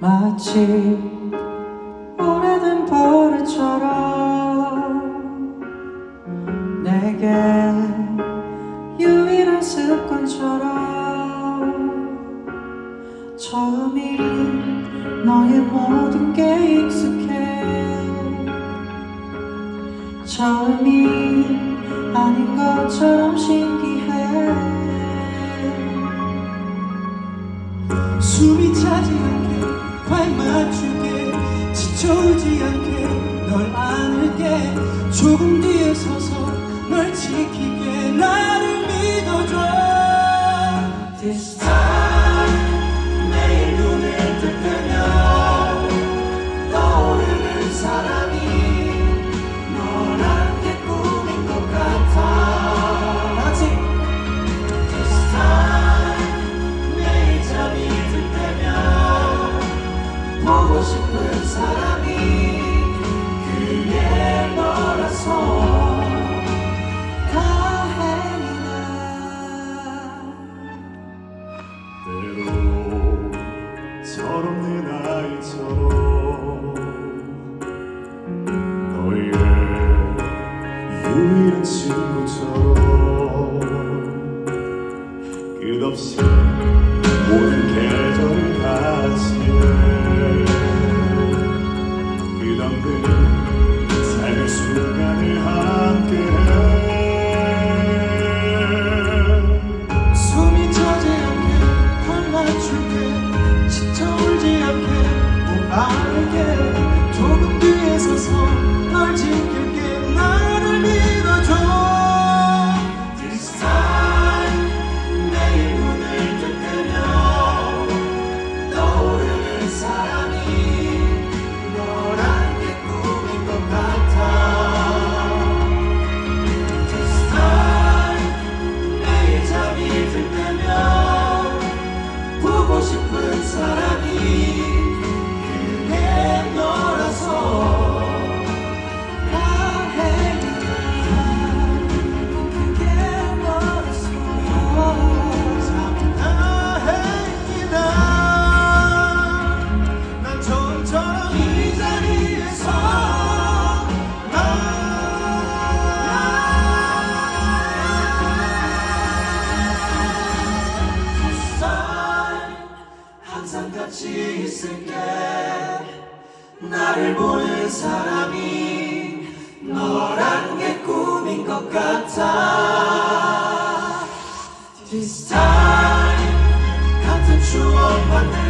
마치 오래된 버릇처럼 내게 유일한 습관처럼 처음인 너의 모든 게 익숙해. 처음이 아닌 것처럼 신기해. 숨이 차지 않게 발 맞추게 지쳐오지 않게 널 안을게. 조금 뒤에 서서 널 지키게. 나를 보고 싶은 사람이 그게 너라서 다행이다 때로 철없는 아이처럼 너의 유일한 친구처럼 끝없이 발 맞출게 지쳐 울지 않게 꼭 알게 있을게. 나를 보는 사람이 너란 게 꿈인 것 같아. This time 같은 추억 만들고